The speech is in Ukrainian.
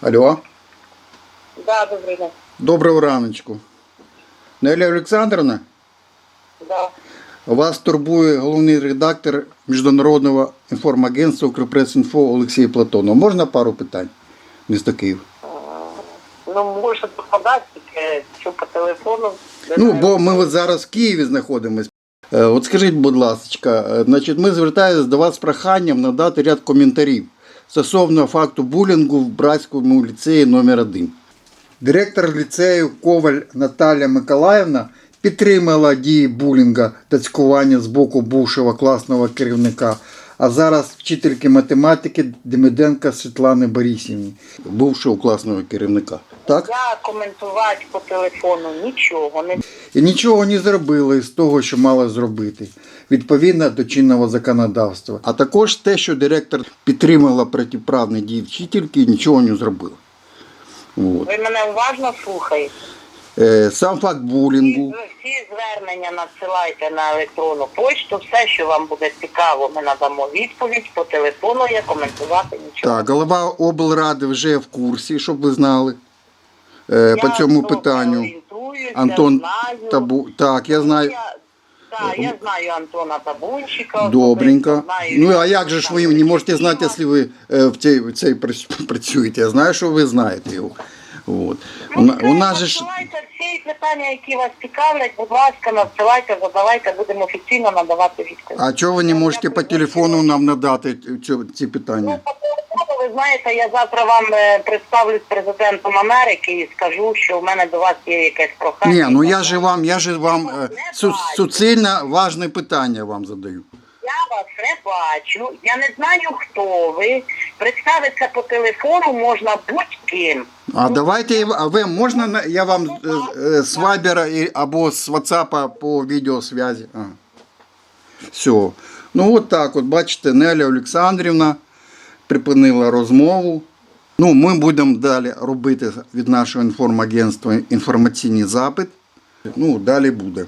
Алло, Да, добрий день. доброго раночку. Неля Олександровна, Да. вас турбує головний редактор Міжнародного інформагентства «Укрпрес.Інфо» Олексій Платонов. Можна пару питань? Місто Київ. Ну, попадати, тільки що по телефону. Ну, бо ми от зараз в Києві знаходимося. Е, От скажіть, будь ласка, е, значить, ми звертаємося до вас з проханням надати ряд коментарів стосовно факту булінгу в братському ліцеї номер 1 Директор ліцею Коваль Наталя Миколаївна підтримала дії булінга та цькування з боку бувшого класного керівника, а зараз вчительки математики Демиденка Світлани Борисівні, бувшого класного керівника. Так? Я коментувати по телефону нічого не і нічого не зробили з того, що мала зробити, відповідно до чинного законодавства. А також те, що директор підтримала протиправні дії вчительки і нічого не зробила. От. Ви мене уважно слухаєте. Е, сам факт булінгу. Ви всі звернення надсилайте на електронну почту. Все, що вам буде цікаво, ми надамо відповідь. По телефону я коментувати нічого. Так, голова облради вже в курсі, щоб ви знали. Е, по Я цьому добре питанню. Антон знаю. Табу. Так, я знаю. Так, я знаю Антона Табунчика. Добренько. знаю Ну а як же ж ви не можете знати, якщо ви е, в цій, в цій працюєте? Я знаю, що ви знаєте його. От. У, Ну, на- у нас же ж Надсилайте всі питання, які вас цікавлять, будь ласка, надсилайте, задавайте, будемо офіційно надавати відповідь. А чого ви не можете по телефону нам надати цю- ці Ну, питання? по ви знаєте, я завтра вам е, представлюсь президентом Америки і скажу, що в мене до вас є якесь прохання. Ні, ну я же вам, я же вам е, су, суцільно важне питання вам задаю. Я вас не бачу, я не знаю, хто ви. Представитися по телефону можна будь-ким. А давайте, я- а ви можна на- я вам е, е, з Вайбера і- або з WhatsApp по відеосвязі? А. Все. Ну от так, от бачите, Неля Олександрівна припинила розмову. Ну, ми будемо далі робити від нашого інформагентства інформаційний запит. Ну, далі буде.